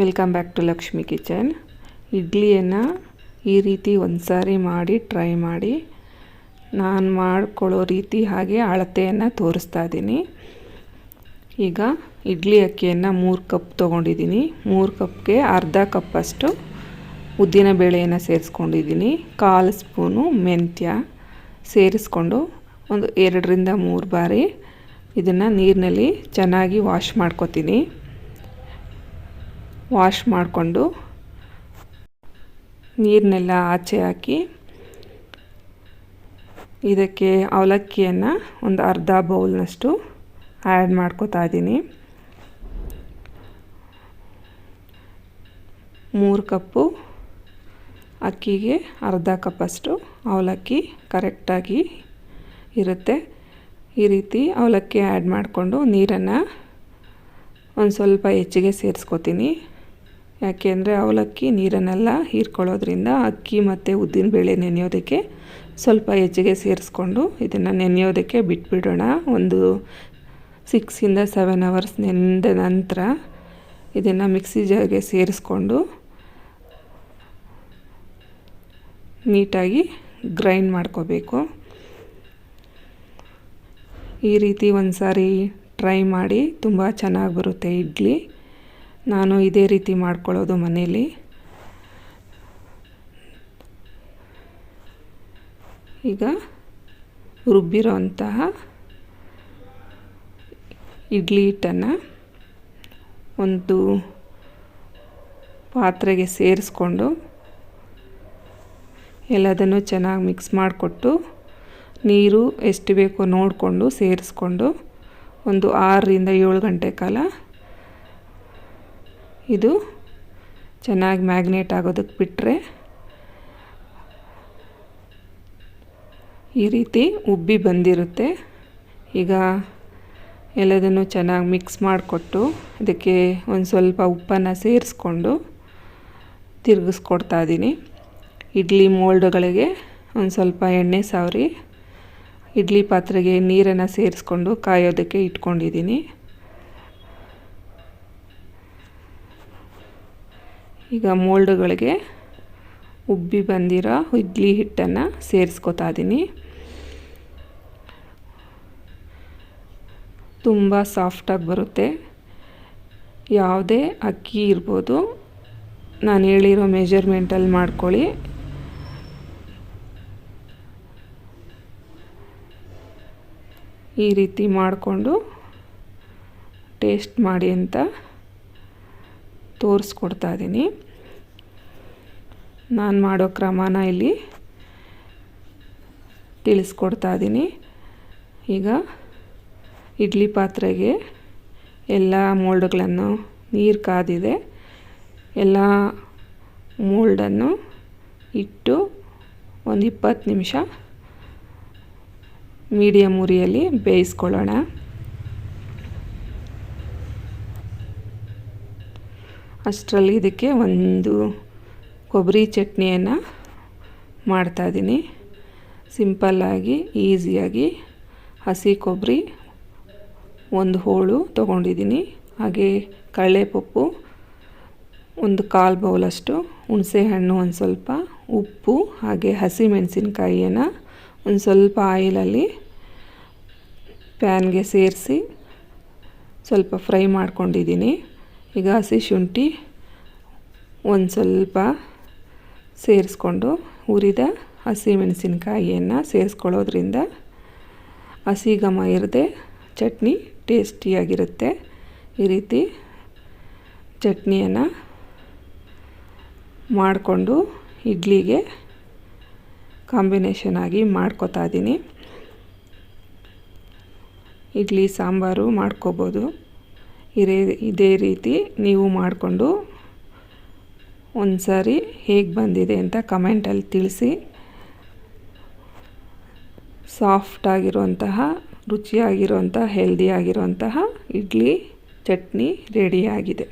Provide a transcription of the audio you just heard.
Welcome back to Lakshmi kitchen ಇಡ್ಲಿಯನ್ನು ಈ ರೀತಿ ಒಂದು ಸಾರಿ ಮಾಡಿ ಟ್ರೈ ಮಾಡಿ. ನಾನು ಮಾಡ್ಕೊಳ್ಳೋ ರೀತಿ ಹಾಗೆ ಅಳತೆಯನ್ನು ತೋರಿಸ್ತಾ ಇದ್ದೀನಿ. ಈಗ ಇಡ್ಲಿ ಅಕ್ಕಿಯನ್ನು ಮೂರು ಕಪ್ ತೊಗೊಂಡಿದ್ದೀನಿ. ಮೂರು ಕಪ್ಗೆ ಅರ್ಧ ಕಪ್ಪಷ್ಟು ಉದ್ದಿನ ಬೇಳೆಯನ್ನು ಸೇರಿಸ್ಕೊಂಡಿದ್ದೀನಿ. ಕಾಲು ಸ್ಪೂನು ಮೆಂತ್ಯ ಸೇರಿಸ್ಕೊಂಡು ಒಂದು ಎರಡರಿಂದ ಮೂರು ಬಾರಿ ಇದನ್ನು ನೀರಿನಲ್ಲಿ ಚೆನ್ನಾಗಿ ವಾಶ್ ಮಾಡ್ಕೊತೀನಿ. ವಾಶ್ ಮಾಡಿಕೊಂಡು ನೀರನ್ನೆಲ್ಲ ಆಚೆ ಹಾಕಿ ಇದಕ್ಕೆ ಅವಲಕ್ಕಿಯನ್ನು ಒಂದು ಅರ್ಧ ಬೌಲ್ನಷ್ಟು ಆ್ಯಡ್ ಮಾಡ್ಕೋತಾ ಇದ್ದೀನಿ. ಮೂರು ಕಪ್ಪು ಅಕ್ಕಿಗೆ ಅರ್ಧ ಕಪ್ಪಷ್ಟು ಅವಲಕ್ಕಿ ಕರೆಕ್ಟಾಗಿ ಇರುತ್ತೆ. ಈ ರೀತಿ ಅವಲಕ್ಕಿ ಆ್ಯಡ್ ಮಾಡಿಕೊಂಡು ನೀರನ್ನು ಒಂದು ಸ್ವಲ್ಪ ಹೆಚ್ಚಿಗೆ ಸೇರಿಸ್ಕೊತೀನಿ. ಯಾಕೆಂದರೆ ಅವಲಕ್ಕಿ ನೀರನ್ನೆಲ್ಲ ಹೀರ್ಕೊಳ್ಳೋದ್ರಿಂದ ಅಕ್ಕಿ ಮತ್ತು ಉದ್ದಿನಬೇಳೆ ನೆನೆಯೋದಕ್ಕೆ ಸ್ವಲ್ಪ ಹೆಚ್ಚಿಗೆ ಸೇರಿಸ್ಕೊಂಡು ಇದನ್ನು ನೆನೆಯೋದಕ್ಕೆ ಬಿಟ್ಬಿಡೋಣ. ಒಂದು ಸಿಕ್ಸಿಂದ ಸೆವೆನ್ ಅವರ್ಸ್ ನೆನೆದ ನಂತರ ಇದನ್ನು ಮಿಕ್ಸಿ ಜಾರ್ಗೆ ಸೇರಿಸ್ಕೊಂಡು ನೀಟಾಗಿ ಗ್ರೈಂಡ್ ಮಾಡ್ಕೋಬೇಕು. ಈ ರೀತಿ ಒಂದು ಸಾರಿ ಟ್ರೈ ಮಾಡಿ ತುಂಬ ಚೆನ್ನಾಗಿ ಬರುತ್ತೆ ಇಡ್ಲಿ. ನಾನು ಇದೇ ರೀತಿ ಮಾಡ್ಕೊಳ್ಳೋದು ಮನೇಲಿ ಈಗ ರುಬ್ಬಿರೋ ಅಂತಹ ಇಡ್ಲಿ ಹಿಟ್ಟನ್ನು ಒಂದು ಪಾತ್ರೆಗೆ ಸೇರಿಸ್ಕೊಂಡು ಎಲ್ಲದನ್ನು ಚೆನ್ನಾಗಿ ಮಿಕ್ಸ್ ಮಾಡಿಕೊಟ್ಟು ನೀರು ಎಷ್ಟು ಬೇಕೋ ನೋಡಿಕೊಂಡು ಸೇರಿಸ್ಕೊಂಡು ಒಂದು ಆರರಿಂದ ಏಳು ಗಂಟೆ ಕಾಲ ಇದು ಚೆನ್ನಾಗಿ ಮ್ಯಾಗ್ನೇಟ್ ಆಗೋದಕ್ಕೆ ಬಿಟ್ಟರೆ ಈ ರೀತಿ ಉಬ್ಬಿ ಬಂದಿರುತ್ತೆ. ಈಗ ಎಲ್ಲದನ್ನು ಚೆನ್ನಾಗಿ ಮಿಕ್ಸ್ ಮಾಡಿಕೊಟ್ಟು ಅದಕ್ಕೆ ಒಂದು ಸ್ವಲ್ಪ ಉಪ್ಪನ್ನು ಸೇರಿಸ್ಕೊಂಡು ತಿರುಗಿಸ್ಕೊಡ್ತಾ ಇದ್ದೀನಿ. ಇಡ್ಲಿ ಮೋಲ್ಡ್ಗಳಿಗೆ ಒಂದು ಸ್ವಲ್ಪ ಎಣ್ಣೆ ಸಾವರಿ, ಇಡ್ಲಿ ಪಾತ್ರೆಗೆ ನೀರನ್ನು ಸೇರಿಸ್ಕೊಂಡು ಕಾಯೋದಕ್ಕೆ ಇಟ್ಕೊಂಡಿದ್ದೀನಿ. ಈಗ ಮೋಲ್ಡ್ಗಳಿಗೆ ಉಬ್ಬಿ ಬಂದಿರೋ ಇಡ್ಲಿ ಹಿಟ್ಟನ್ನು ಸೇರಿಸ್ಕೊತಾ ಇದ್ದೀನಿ ತುಂಬ ಸಾಫ್ಟಾಗಿ ಬರುತ್ತೆ. ಯಾವುದೇ ಅಕ್ಕಿ ಇರ್ಬೋದು. ನಾನು ಹೇಳಿರೋ ಮೆಜರ್ಮೆಂಟಲ್ಲಿ ಮಾಡ್ಕೊಳ್ಳಿ. ಈ ರೀತಿ ಮಾಡಿಕೊಂಡು ಟೇಸ್ಟ್ ಮಾಡಿ ಅಂತ ತೋರಿಸ್ಕೊಡ್ತಾ ಇದ್ದೀನಿ ನಾನು ಮಾಡೋ ಕ್ರಮನ ಇಲ್ಲಿ ತಿಳಿಸ್ಕೊಡ್ತಾ ಇದ್ದೀನಿ ಈಗ ಇಡ್ಲಿ ಪಾತ್ರೆಗೆ ಎಲ್ಲ ಮೋಲ್ಡ್ಗಳನ್ನು, ನೀರು ಕಾದಿದೆ. ಎಲ್ಲ ಮೋಲ್ಡನ್ನು ಇಟ್ಟು ಒಂದು ಇಪ್ಪತ್ತು ನಿಮಿಷ ಮೀಡಿಯಮ್ ಉರಿಯಲ್ಲಿ ಬೇಯಿಸ್ಕೊಳ್ಳೋಣ. ಅಷ್ಟರಲ್ಲಿ ಇದಕ್ಕೆ ಒಂದು ಕೊಬ್ಬರಿ ಚಟ್ನಿಯನ್ನು ಮಾಡ್ತಾಯಿದ್ದೀನಿ ಸಿಂಪಲ್ಲಾಗಿ ಈಸಿಯಾಗಿ ಹಸಿ ಕೊಬ್ಬರಿ ಒಂದು ಹೋಳು ತೊಗೊಂಡಿದ್ದೀನಿ ಹಾಗೆ ಕಡಲೆಪಪ್ಪು ಒಂದು ಕಾಲು ಬೌಲಷ್ಟು, ಹುಣಸೆಹಣ್ಣು ಒಂದು ಸ್ವಲ್ಪ, ಉಪ್ಪು ಹಾಗೆ ಹಸಿ ಮೆಣಸಿನ್ಕಾಯಿಯನ್ನು ಒಂದು ಸ್ವಲ್ಪ ಆಯಿಲಲ್ಲಿ ಪ್ಯಾನ್ಗೆ ಸೇರಿಸಿ ಸ್ವಲ್ಪ ಫ್ರೈ ಮಾಡ್ಕೊಂಡಿದ್ದೀನಿ ಈಗ ಹಸಿ ಶುಂಠಿ ಒಂದು ಸ್ವಲ್ಪ ಸೇರಿಸ್ಕೊಂಡು ಹುರಿದ ಹಸಿಮೆಣಸಿನ್ಕಾಯಿಯನ್ನು ಸೇರಿಸ್ಕೊಳ್ಳೋದ್ರಿಂದ ಹಸಿ ಘಮ ಇರದೆ ಚಟ್ನಿ ಟೇಸ್ಟಿಯಾಗಿರುತ್ತೆ. ಈ ರೀತಿ ಚಟ್ನಿಯನ್ನು ಮಾಡಿಕೊಂಡು ಇಡ್ಲಿಗೆ ಕಾಂಬಿನೇಷನ್ ಆಗಿ ಮಾಡ್ಕೊತಾ ಇದ್ದೀನಿ. ಇಡ್ಲಿ ಸಾಂಬಾರು ಮಾಡ್ಕೋಬೋದು. ಇದೇ ಇದೇ ರೀತಿ ನೀವು ಮಾಡಿಕೊಂಡು ಒಂದು ಸಾರಿ ಹೇಗೆ ಬಂದಿದೆ ಅಂತ ಕಮೆಂಟಲ್ಲಿ ತಿಳಿಸಿ. ಸಾಫ್ಟಾಗಿರುವಂತಹ ರುಚಿಯಾಗಿರುವಂಥ ಹೆಲ್ದಿಯಾಗಿರುವಂತಹ ಇಡ್ಲಿ ಚಟ್ನಿ ರೆಡಿಯಾಗಿದೆ